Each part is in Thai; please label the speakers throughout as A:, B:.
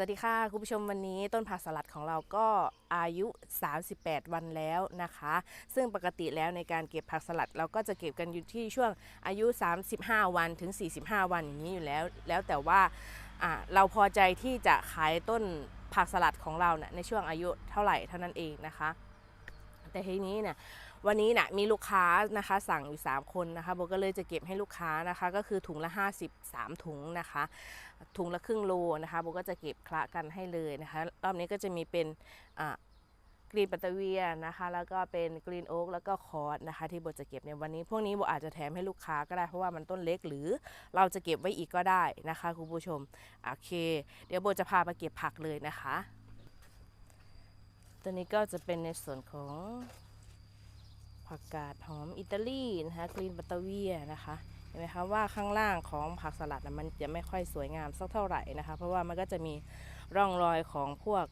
A: สวัสดีค่ะ คุณผู้ชมวันนี้ต้นผักสลัดของเราก็อายุ 38 วันแล้วนะคะ ซึ่งปกติแล้วในการเก็บผักสลัด เราก็จะเก็บกันอยู่ที่ช่วงอายุ 35 วันถึง 45 วันอย่างนี้อยู่แล้ว แล้วแต่ว่าเราพอใจที่จะขายต้นผักสลัดของเราเนี่ยในช่วงอายุเท่าไหร่เท่านั้นเองนะคะ แต่ทีนี้เนี่ย วันนี้เนี่ยมีลูกค้านะคะสั่งอยู่ 3 คนนะคะโบก็เลยจะเก็บให้ลูกค้านะคะ ก็คือถุงละ 53 ถุงนะคะ ถุงละครึ่งโลนะคะโบก็จะเก็บคละกันให้เลยนะคะรอบนี้ก็จะมีเป็นกรีนปัตเตอร์เวียนะคะ แล้วก็เป็นกรีนโอ๊กแล้วก็คอร์สนะคะ ที่โบจะเก็บในวันนี้ พวกนี้โบอาจจะแถมให้ลูกค้าก็ได้เพราะว่ามันต้นเล็กหรือเราจะเก็บไว้อีกก็ได้นะคะคุณผู้ชมโอเค เดี๋ยวโบจะพาไปเก็บผักเลยนะคะ ตัวนี้ก็จะเป็นในส่วนของ ผักกาดหอมอิตาลีนะคะกรีนปัตเตอร์เวียนะคะเห็นไหมคะว่าข้างล่างของผักสลัดมันจะไม่ค่อยสวยงามสักเท่าไหร่นะคะ เพราะว่ามันก็จะมีร่องรอยของพวก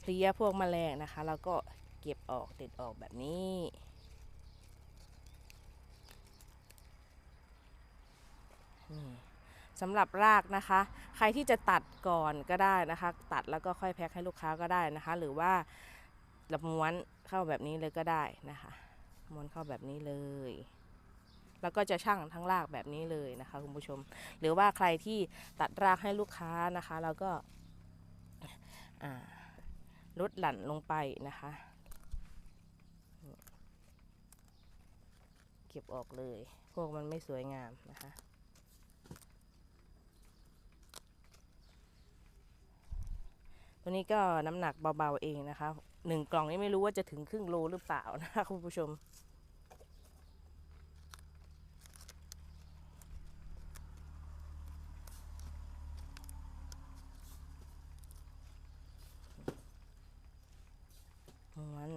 A: เพลี้ยพวกแมลงนะคะ แล้วก็เก็บออกเด็ดออกแบบนี้นี่สำหรับรากนะคะ ใครที่จะตัดก่อนก็ได้นะคะ ตัดแล้วก็ค่อยแพ็คให้ลูกค้าก็ได้นะคะ หรือว่าลับม้วนเข้าแบบนี้เลยก็ได้นะคะ ม้วนเข้าแบบนี้เลย แล้วก็จะชั่งทั้งรากแบบนี้เลยนะคะคุณผู้ชม หรือว่าใครที่ตัดรากให้ลูกค้านะคะแล้วก็ลดหลั่นลงไปนะคะ เก็บออกเลย พวกมันไม่สวยงามนะคะ ตัวนี้ก็น้ำหนักเบาๆเองนะคะหนึ่งกล่องนี้ไม่รู้ว่าจะถึงครึ่งโลหรือเปล่านะคะคุณผู้ชมวน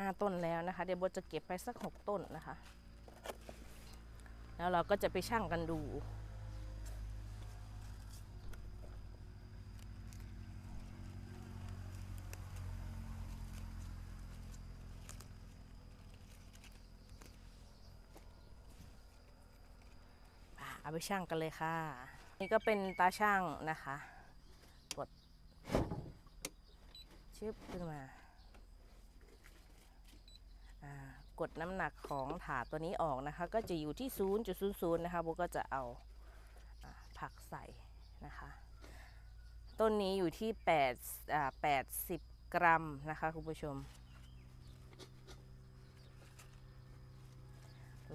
A: ห้าต้นแล้วนะคะ เดี๋ยวโบจะเก็บไปสักหกต้นนะคะ แล้วเราก็จะไปชั่งกันดูเอาไปช่างกันเลยค่ะ นี่ก็เป็นตาช่างนะคะ กดชึบขึ้นมาอ่า กดน้ำหนักของถาดตัวนี้ออกนะคะ ก็จะอยู่ที่ 0.00 นะคะโบก็จะเอาอผักใส่นะคะ ต้นนี้อยู่ที่8อ่า80 กรัมนะคะคุณผู้ชม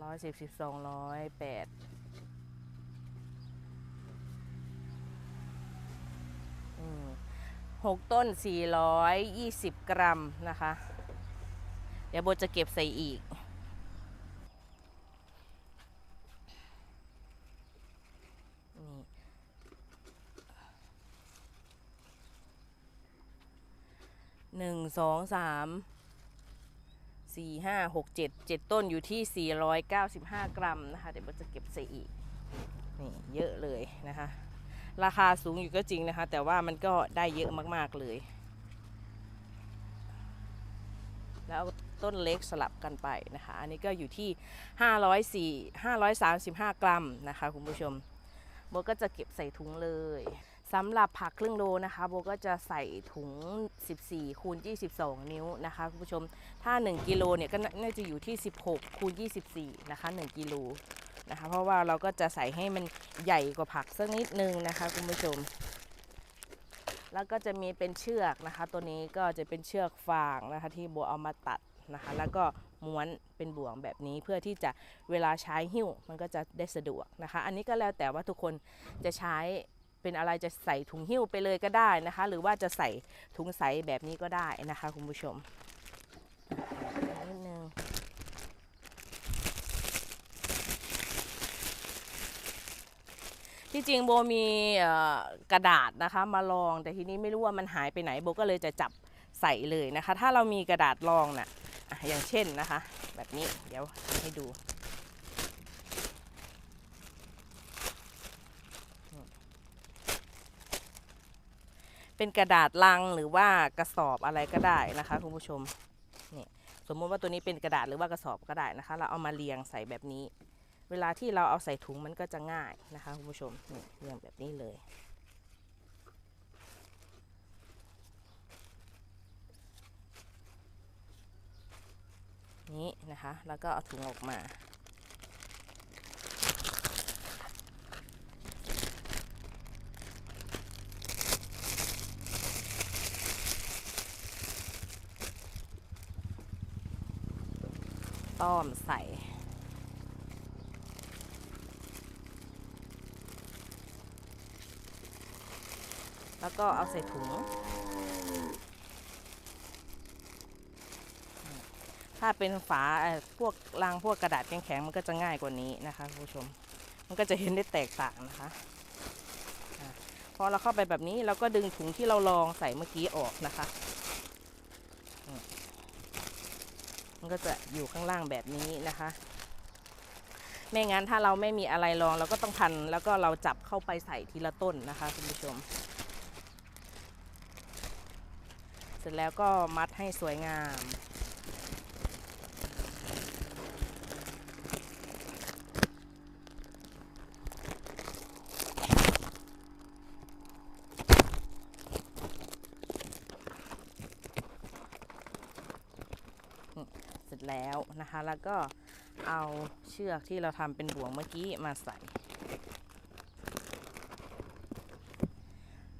A: ร้อยสิบสิบสองร้อยแปดหกต้นสี่ร้อยยี่สิบกรัมนะคะ ดี๋ยวโบจะเก็บใส่อีก นี่หนึ่งสองสามสี่ห้าหกเจ็ดเจ็ดต้นอยู่ที่สี่ร้อยเก้าสิบห้ากรัมนะคะ เดี๋ยวโบจะเก็บใส่อีก นี่เยอะเลยนะคะ ราคาสูงอยู่ก็จริงนะคะ แต่ว่ามันก็ได้เยอะมาก ๆ เลยแล้ว ต้นเล็กสลับกันไปนะคะ อันนี้ก็อยู่ที่ 504 535 กรัมนะคะคุณผู้ชมโบก็จะเก็บใส่ถุงเลยสำหรับผักครึ่งโลนะคะโบก็จะใส่ถุง 14 คูณ 22 นิ้วนะคะคุณผู้ชม ถ้า 1 กิโลเนี่ยก็น่าจะอยู่ที่ 16 คูณ 24 นะคะ 1 กิโลนะคะ เพราะว่าเราก็จะใส่ให้มันใหญ่กว่าผักสักนิดนึงนะคะคุณผู้ชม แล้วก็จะมีเป็นเชือกนะคะ ตัวนี้ก็จะเป็นเชือกฟางนะคะที่โบเอามาตัด นะคะ แล้วก็ม้วนเป็นบ่วงแบบนี้เพื่อที่จะเวลาใช้หิ้วมันก็จะได้สะดวกนะคะ อันนี้ก็แล้วแต่ว่าทุกคนจะใช้เป็นอะไรจะใส่ถุงหิ้วไปเลยก็ได้นะคะ หรือว่าจะใส่ถุงใสแบบนี้ก็ได้นะคะคุณผู้ชมนิดนึงที่จริงโบมีกระดาษนะคะมาลองแต่ทีนี้ไม่รู้ว่ามันหายไปไหนโบก็เลยจะจับใส่เลยนะคะ ถ้าเรามีกระดาษรองนะ่ะ อย่างเช่นนะคะ แบบนี้เดี๋ยวทำให้ดู เป็นกระดาษลังหรือว่ากระสอบอะไรก็ได้นะคะคุณผู้ชมนี่สมมติว่าตัวนี้เป็นกระดาษหรือว่ากระสอบก็ได้นะคะ เราเอามาเรียงใส่แบบนี้ เวลาที่เราเอาใส่ถุงมันก็จะง่ายนะคะคุณผู้ชมนี่เรียงแบบนี้เลย นี้นะคะ แล้วก็เอาถุงออกมา ต้อมใส่แล้วก็เอาใส่ถุง ถ้าเป็นฝาพวกรางพวกกระดาษแข็งๆมันก็จะง่ายกว่านี้นะคะคุณผู้ชม มันก็จะเห็นได้แตกต่างนะคะพอเราเข้าไปแบบนี้เราก็ดึงถุงที่เราลองใส่เมื่อกี้ออกนะคะมมันก็จะอยู่ข้างล่างแบบนี้นะคะ ไม่งั้นถ้าเราไม่มีอะไรรองเราก็ต้องพันแล้วก็เราจับเข้าไปใส่ทีละต้นนะคะคุณผู้ชม เสร็จแล้วก็มัดให้สวยงาม เสร็จ แล้วนะคะ แล้วก็เอาเชือกที่เราทำเป็นบ่วงเมื่อกี้มาใส่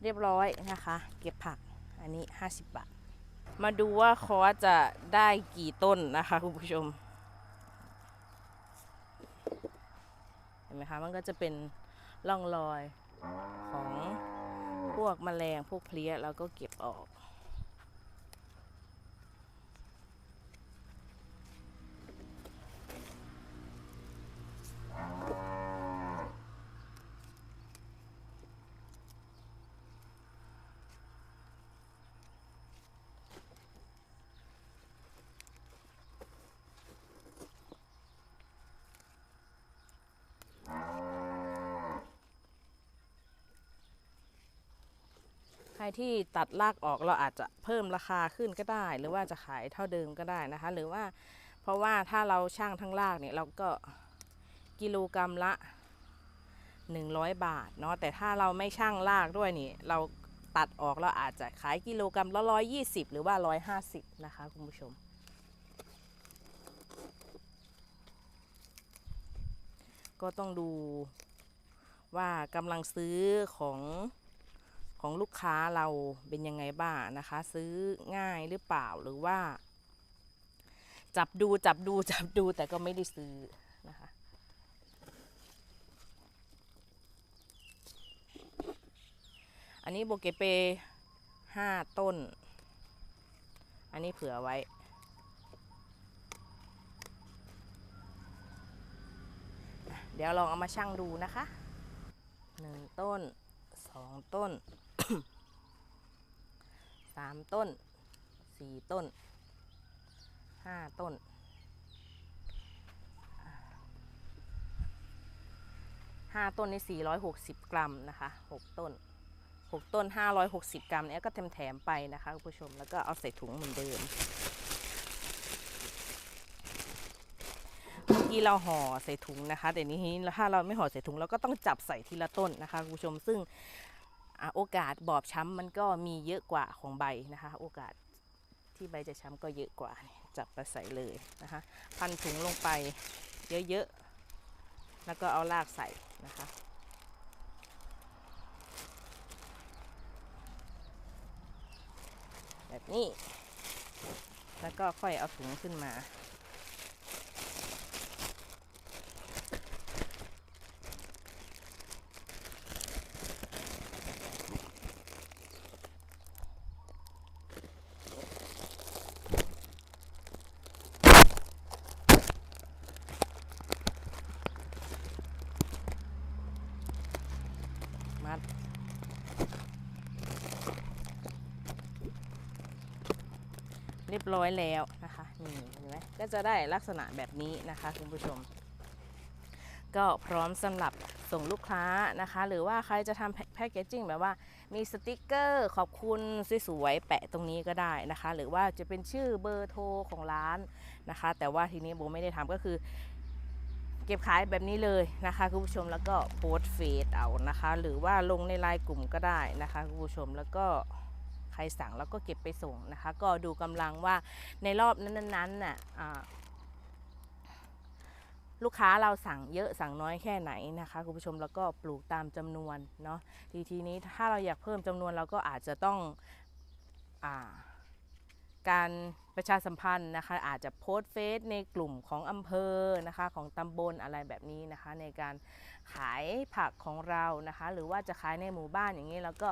A: เรียบร้อยนะคะ เก็บผักอันนี้ 50 บาท มาดูว่าคอจะได้กี่ต้นนะคะคุณผู้ชม เห็นไหมคะ มันก็จะเป็นร่องรอยของพวกแมลงพวกเพลี้ยแล้วก็เก็บออก รที่ตัดรากออกเราอาจจะเพิ่มราคาขึ้นก็ได้ หรือว่าจะขายเท่าเดิมก็ได้นะคะ หรือว่าเพราะว่าถ้าเราช่างทั้งรากเนี่ยเราก็กิโลกรรัมละ 100 บาทเนาะแต่ถ้าเราไม่ช่างรากด้วยนี่ เราตัดออกเราอาจจะขายกิโลกรรัมละ120 หรือว่า 150 นะคะคุณผู้ชมก็ต้องดูว่ากำลังซื้อของ ของลูกค้าเราเป็นยังไงบ้างนะคะ ซื้อง่ายหรือเปล่าหรือว่า จับดูจับดูจับดูแต่ก็ไม่ได้ซื้อนะคะอันนี้โบเกเปห้าต้น อันนี้เผื่อไว้ เดี๋ยวลองเอามาชั่งดูนะคะหนึ่งต้นสองต้น สามต้นสี่ต้นห้าต้น ห้าต้นนี่สี่ร้อยหกสิบกรัมนะคะหกต้นหกต้นห้าร้อยหกสิบกรัมเนี้ยก็แถมแถมไปนะคะคุณผู้ชมแล้วก็เอาใส่ถุงเหมือนเดิม เมื่อกี้เราห่อใส่ถุงนะคะแต่นี้ถ้าเราไม่ห่อใส่ถุงเราก็ต้องจับใส่ทีละต้นนะคะคุณผู้ชมซึ่ง โอกาสบอบช้ำมันก็มีเยอะกว่าของใบนะคะ โอกาสที่ใบจะช้ำก็เยอะกว่าเนี่ยจับไปใส่เลยนะคะ พันถุงลงไปเยอะๆ แล้วก็เอารากใส่นะคะแบบนี้ แล้วก็ค่อยเอาถุงขึ้นมา เรียบร้อยแล้วนะคะนี่เห็นไหมก็จะได้ลักษณะแบบนี้นะคะคุณผู้ชม ก็พร้อมสำหรับส่งลูกค้านะคะ หรือว่าใครจะทำแพคเกจจิ้งแบบว่ามีสติกเกอร์ขอบคุณสวยๆแปะตรงนี้ก็ได้นะคะ หรือว่าจะเป็นชื่อเบอร์โทรของร้านนะคะ แต่ว่าทีนี้โบไม่ได้ทำก็คือ เก็บขายแบบนี้เลยนะคะคุณผู้ชมแล้วก็โพสเฟซเอานะคะ หรือว่าลงในไลน์กลุ่มก็ได้นะคะคุณผู้ชมแล้วก็ใครสั่งแล้วก็เก็บไปส่งนะคะ ก็ดูกำลังว่าในรอบนั้นๆน่ะลูกค้าเราสั่งเยอะสั่งน้อยแค่ไหนนะคะคุณผู้ชมแล้วก็ปลูกตามจำนวนเนาะทีทีนี้ถ้าเราอยากเพิ่มจำนวนเราก็อาจจะต้องอา การประชาสัมพันธ์นะคะ อาจจะโพสต์เฟซในกลุ่มของอำเภอนะคะของตำบลอะไรแบบนี้นะคะ ในการขายผักของเรานะคะ หรือว่าจะขายในหมู่บ้านอย่างนี้แล้วก็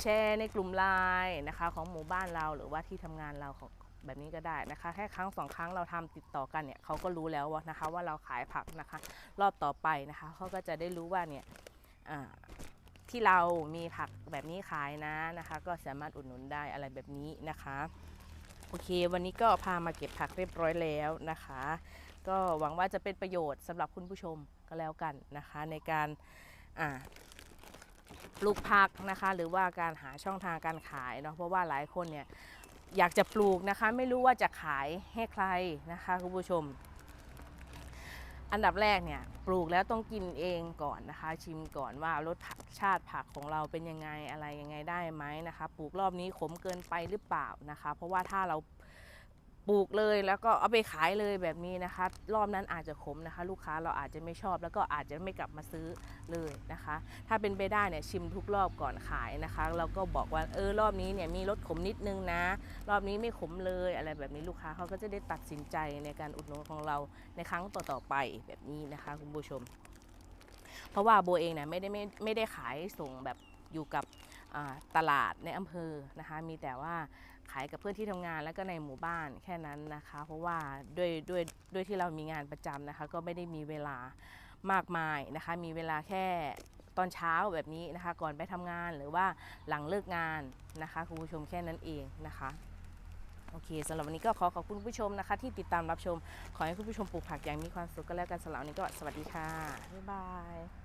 A: แชร์ในกลุ่มไลน์นะคะของหมู่บ้านเราหรือว่าที่ทำงานเราของแบบนี้ก็ได้นะคะแค่ครั้งสองครั้งเราทำติดต่อกันเนี่ยเขาก็รู้แล้วว่านะคะว่าเราขายผักนะคะ รอบต่อไปนะคะเขาก็จะได้รู้ว่าเนี่ย ที่เรามีผักแบบนี้ขายนะนะคะ ก็สามารถอุดหนุนได้อะไรแบบนี้นะคะโอเค วันนี้ก็พามาเก็บผักเรียบร้อยแล้วนะคะ ก็หวังว่าจะเป็นประโยชน์สำหรับคุณผู้ชมก็แล้วกันนะคะ ในการปลูกผักนะคะ หรือว่าการหาช่องทางการขายเนาะเพราะว่าหลายคนเนี่ยอยากจะปลูกนะคะ ไม่รู้ว่าจะขายให้ใครนะคะคุณผู้ชม อันดับแรกเนี่ยปลูกแล้วต้องกินเองก่อนนะคะ ชิมก่อนว่ารสชาติผักของเราเป็นยังไงอะไรยังไงได้ไหมนะคะ ปลูกรอบนี้ขมเกินไปหรือเปล่านะคะ เพราะว่าถ้าเรา ปลูกเลยแล้วก็เอาไปขายเลยแบบนี้นะคะ รอบนั้นอาจจะขมนะคะ ลูกค้าเราอาจจะไม่ชอบ แล้วก็อาจจะไม่กลับมาซื้อเลยนะคะ ถ้าเป็นไปได้เนี่ยชิมทุกรอบก่อนขายนะคะแล้วก็บอกว่าเออรอบนี้เนี่ยมีรสขมนิดนึงนะ รอบนี้ไม่ขมเลยอะไรแบบนี้ลูกค้าเขาก็จะได้ตัดสินใจในการอุดหนุนของเราในครั้งต่อๆไปแบบนี้นะคะ คุณผู้ชม เพราะว่าโบเองเนี่ยไม่ได้ไม่ไม่ได้ขายส่งแบบอยู่กับตลาดในอำเภอนะคะ มีแต่ว่า ขายกับเพื่อนที่ทำงานแล้วก็ในหมู่บ้านแค่นั้นนะคะ เพราะว่าด้วยด้วยด้วยที่เรามีงานประจำนะคะ ก็ไม่ได้มีเวลามากมายนะคะ มีเวลาแค่ตอนเช้าแบบนี้นะคะ ก่อนไปทำงานหรือว่าหลังเลิกงานนะคะคุณผู้ชมแค่นั้นเองนะคะโอเคสำหรับวันนี้ก็ขอขอบคุณผู้ชมนะคะ ที่ติดตามรับชม ขอให้คุณผู้ชมปลูกผักอย่างมีความสุขก็แล้วกันสำหรับวันนี้ก็สวัสดีค่ะ บ๊ายบาย